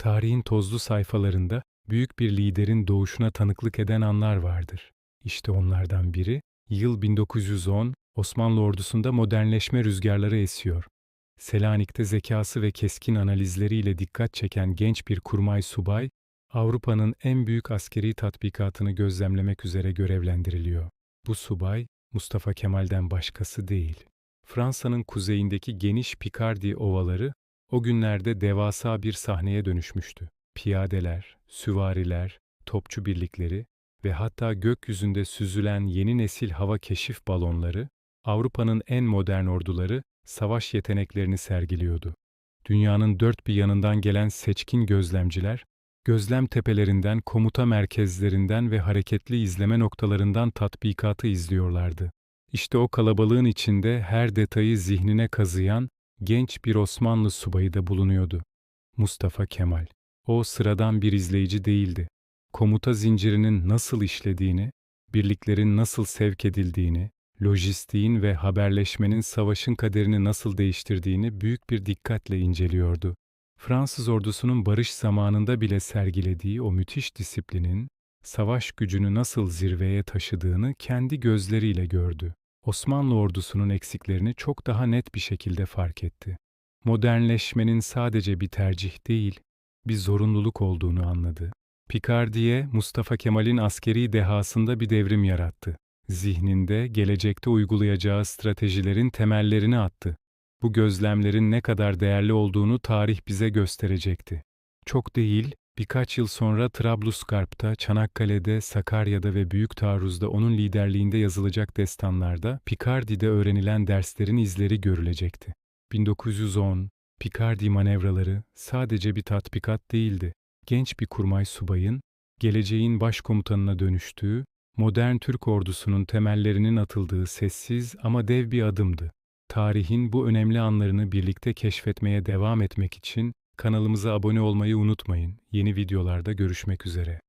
Tarihin tozlu sayfalarında büyük bir liderin doğuşuna tanıklık eden anlar vardır. İşte onlardan biri, yıl 1910, Osmanlı ordusunda modernleşme rüzgarları esiyor. Selanik'te zekası ve keskin analizleriyle dikkat çeken genç bir kurmay subay, Avrupa'nın en büyük askeri tatbikatını gözlemlemek üzere görevlendiriliyor. Bu subay, Mustafa Kemal'den başkası değil. Fransa'nın kuzeyindeki geniş Pikardi ovaları o günlerde devasa bir sahneye dönüşmüştü. Piyadeler, süvariler, topçu birlikleri ve hatta gökyüzünde süzülen yeni nesil hava keşif balonları, Avrupa'nın en modern orduları savaş yeteneklerini sergiliyordu. Dünyanın dört bir yanından gelen seçkin gözlemciler, gözlem tepelerinden, komuta merkezlerinden ve hareketli izleme noktalarından tatbikatı izliyorlardı. İşte o kalabalığın içinde her detayı zihnine kazıyan genç bir Osmanlı subayı da bulunuyordu. Mustafa Kemal. O sıradan bir izleyici değildi. Komuta zincirinin nasıl işlediğini, birliklerin nasıl sevk edildiğini, lojistiğin ve haberleşmenin savaşın kaderini nasıl değiştirdiğini büyük bir dikkatle inceliyordu. Fransız ordusunun barış zamanında bile sergilediği o müthiş disiplinin, savaş gücünü nasıl zirveye taşıdığını kendi gözleriyle gördü. Osmanlı ordusunun eksiklerini çok daha net bir şekilde fark etti. Modernleşmenin sadece bir tercih değil, bir zorunluluk olduğunu anladı. Picardiye, Mustafa Kemal'in askeri dehasında bir devrim yarattı. Zihninde gelecekte uygulayacağı stratejilerin temellerini attı. Bu gözlemlerin ne kadar değerli olduğunu tarih bize gösterecekti. Çok değil, birkaç yıl sonra Trablusgarp'ta, Çanakkale'de, Sakarya'da ve Büyük Taarruz'da onun liderliğinde yazılacak destanlarda Picardi'de öğrenilen derslerin izleri görülecekti. 1910, Picardi manevraları sadece bir tatbikat değildi. Genç bir kurmay subayın, geleceğin başkomutanına dönüştüğü, modern Türk ordusunun temellerinin atıldığı sessiz ama dev bir adımdı. Tarihin bu önemli anlarını birlikte keşfetmeye devam etmek için kanalımıza abone olmayı unutmayın. Yeni videolarda görüşmek üzere.